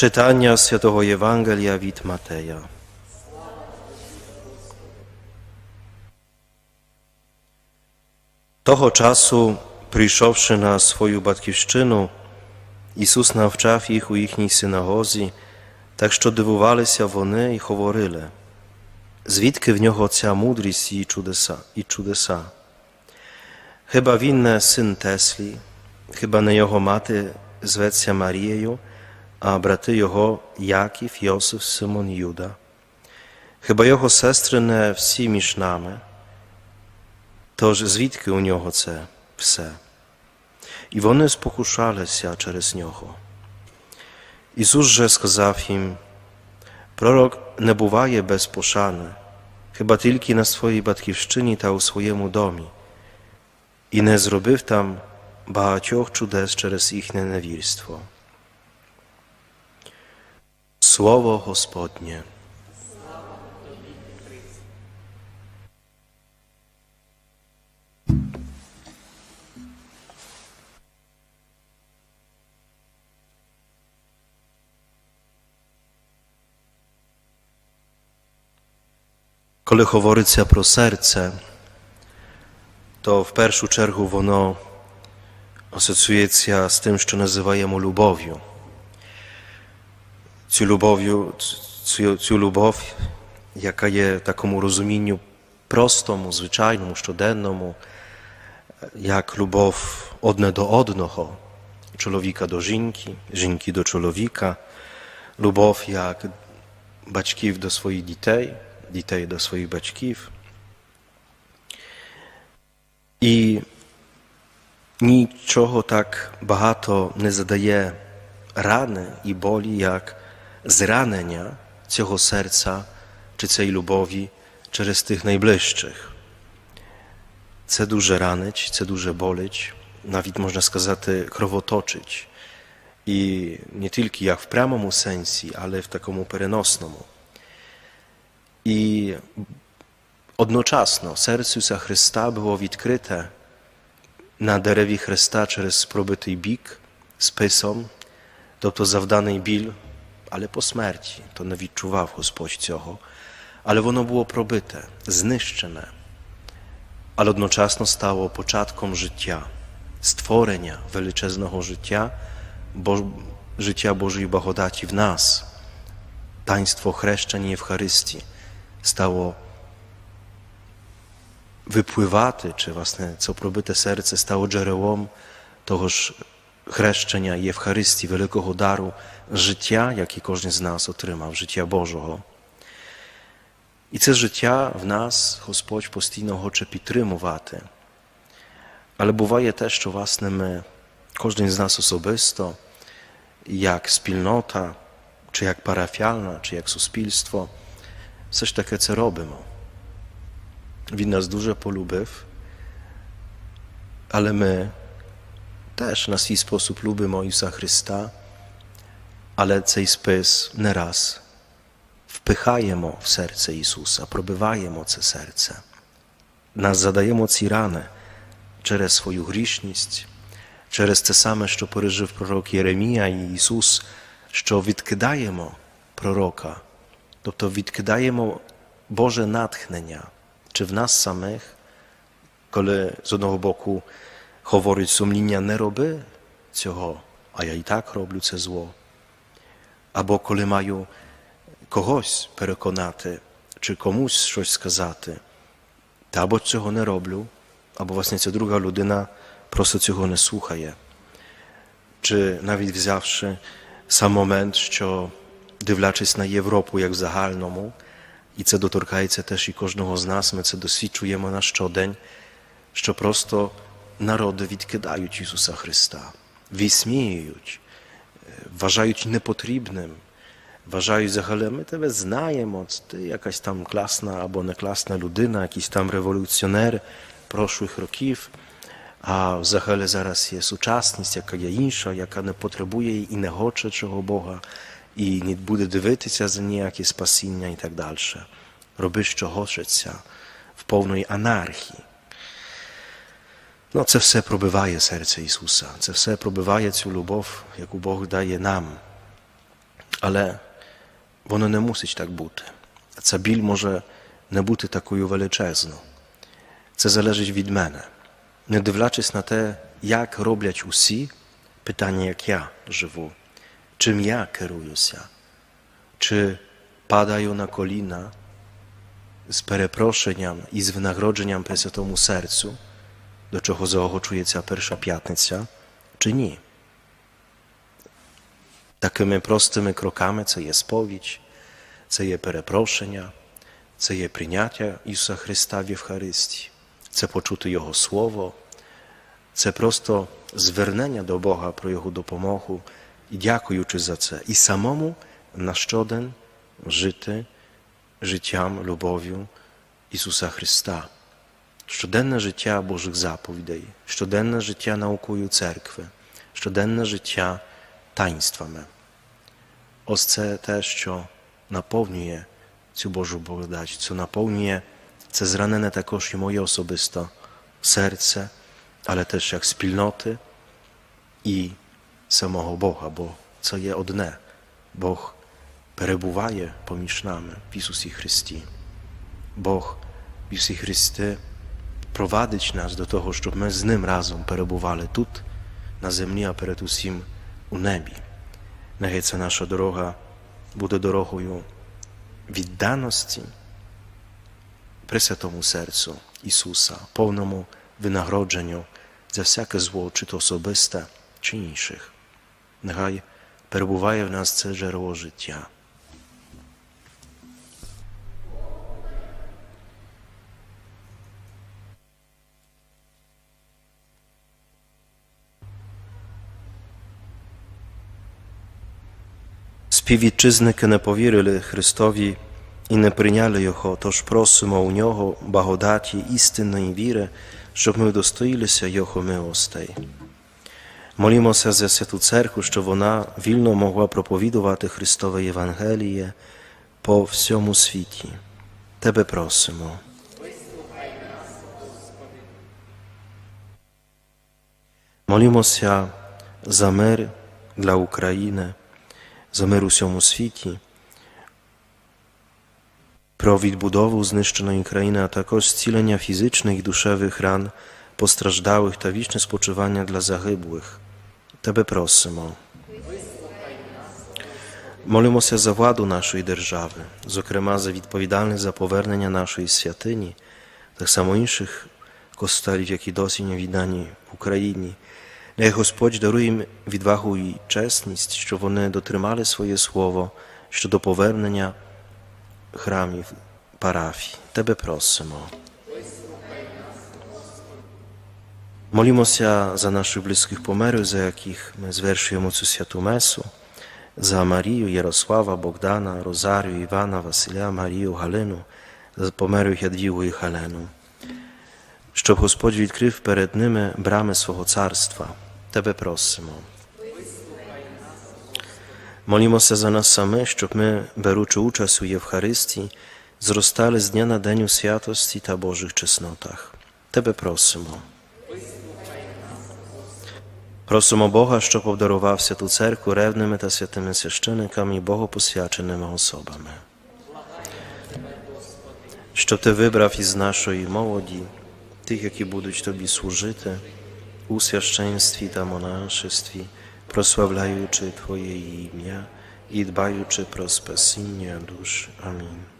czytania Świętego Ewangelia Wit Mateja. Toho czasu, przyszowszy na swoją batkiewszczynę, Jezus nauczał ich u ich synagozji, tak że dywowali się wony i choworyle. Zwitki w niego ocia mądrość i czudesa, i czudesa. Chyba winne syn Tesli, chyba na jego maty zwecja Marieju, а брати його Яків, Йосиф, Симон Юда. Хіба його сестри не всі між нами? Тож звідки у нього це все? І вони спокушалися через нього. Ісус же сказав їм: Пророк не буває без пошани, хіба тільки на своїй батьківщині та у своєму домі, і не зробив там багатьох чудес через їхнє невірство. Słowo Gospodnie. Kolechoworycja pro serce, to w першу чергу воно асоціюється з тим, що називаємо любов'ю цю любов'ю, цю, цю любов, яка є в такому розумінню простому, звичайному, щоденному, як любов одне до одного, чоловіка до жінки, жінки до чоловіка, любов як батьків до своїх дітей, дітей до своїх батьків. І Нічого так багато не задає рани і болі, як zranenia цього серця чи цієї любові через тих найближчих. Це дуже ранить, це дуже болить, навіть можна сказати, кровоточить. І не тільки як в прямому сенсі, але в такому переносному. I odnoczasno serce Jezusa Chrysta było odkryte na derewie Chrysta przez probyty bik z pysą, тобто завданий біль, але по смерті, то не відчував Господь цього, але воно було пробите, знищене, але одночасно стало початком життя, створення величезного життя, Бож... життя Божої благодаті в нас. Таństwo chrzczenia i Eucharystii stało wypływaty, czy własne co probite serce stało źrełom togoż chreszczenia i Ewcharystii, wielkiego daru życia, jaki każdy z nas otrzymał, życia Bożego. I to życia w nas, Gospodź postino chce pitrymowaty. Ale buwaje też, że własne my, każdy z nas osobisto, jak spilnota, czy jak parafialna, czy jak suspilstwo, coś takie, co robimy. Wina nas duże polubyw, ale my też na swój sposób luby Mojusa Chrysta, ale cej spys nieraz wpychaje mu w serce Jezusa, probywaje moce serce. Nas zadaje moci ranę przez swoją grzeszność, przez te same, co poryżył prorok Jeremia i Jezus, co wytkydaje mu proroka, to to wytkydaje mu Boże natchnienia, czy w nas samych, kole z jednego говорить сумління, не роби цього, а я і так роблю це зло. Або коли маю когось переконати чи комусь щось сказати, та або цього не роблю, або власне ця друга людина просто цього не слухає. Чи навіть взявши сам момент, що дивлячись на Європу як в загальному, і це доторкається теж і кожного з нас, ми це досвідчуємо на щодень, що просто народи відкидають Ісуса Христа, висміюють, е, вважають непотрібним, вважають взагалі, ми тебе знаємо, ти якась там класна або не класна людина, якийсь там революціонер прошлих років. А взагалі зараз є сучасність, яка є інша, яка не потребує і не хоче чого Бога, і не буде дивитися за ніякі спасіння і так далі. Роби, що хочеться в повної анархії. Но це все пробиває серце Ісуса, це все пробиває цю любов, яку Бог дає нам. Але воно не мусить так бути. Ця біль може не бути такою величезною. Це залежить від мене. Не дивлячись на те, як роблять усі, питання, як я живу, чим я керуюся, чи падаю на коліна з перепрошенням і з винагородженням при святому серцю do czego zaochoczuje ta pierwsza piatnica, czy nie. Takimi prostymi krokami, co jest spowiedź, co jest przeproszenia, co jest przyjęcie Jezusa Chrysta w Eucharystii, co poczuty Jego Słowo, co prosto zwernienia do Boga pro do dopomochu i dziękujący za to. I samemu na szczodę żyty życiem, lubowiu Jezusa Chrysta. Щоденне життя Божих заповідей, щоденне життя наукою церкви, щоденне життя таїнствами. Ось це те, що наповнює цю Божу благодать, що наповнює це зранене також і моє особисте серце, але też як спільноти і самого Бога, бо це є одне. Бог перебуває поміж нами в Ісусі Христі. Бог в Ісусі Христі prowadzić nas do tego, żeby my z Nim razem przebywali tu, na ziemi, a przede wszystkim u niebie. Niech ta nasza droga będzie drogą oddaności przy Świętemu Sercu Jezusa, pełnemu wynagrodzeniu za wszelkie zło, czy to osobiste, czy innych. Niechaj przebywa w nas to życia. співвітчизники не повірили Христові і не прийняли Його, тож просимо у нього благодаті істинної віри, щоб ми достоїлися Його милостей. Молімося за святу церкву, щоб вона вільно могла проповідувати Христове Євангеліє по всьому світі. Тебе просимо. Молімося за мир для України. замирусьому світі. Pro odbudowę zniszczonej Ukrainy, a także scilenia fizycznych i duszowych ran postrażdałych ta spoczywania dla zahybłych. Tebe prosimo. Молимо się za władzę naszej держави, зокрема за відповідальність za повернення naszej святині, так само інших костелів, які досі не віддані Україні, Нехай Господь дарує їм відвагу і чесність, щоб вони дотримали своє слово щодо повернення храмів парафій. Тебе просимо. Молімося за наших близьких померів, за яких ми звершуємо цю святу месу, за Марію, Ярослава, Богдана, Розарію, Івана, Василя, Марію, Галину, за померів Ядвіву і Галену, щоб Господь відкрив перед ними брами свого царства tebe prosimo. Molimo se za nas same, щоб ми, беручи участь у Євхаристії, зростали з дня на день у святості та Божих чеснотах. Тебе просимо. Просимо Бога, щоб обдарував святу церкву ревними та святими священиками і богопосвяченими особами. Щоб ти вибрав із нашої молоді тих, які будуть тобі служити usjaszczeństwi ta monaszystwi, prosławlajuczy Twoje imię i dbajuczy prospesinie dusz. Amin.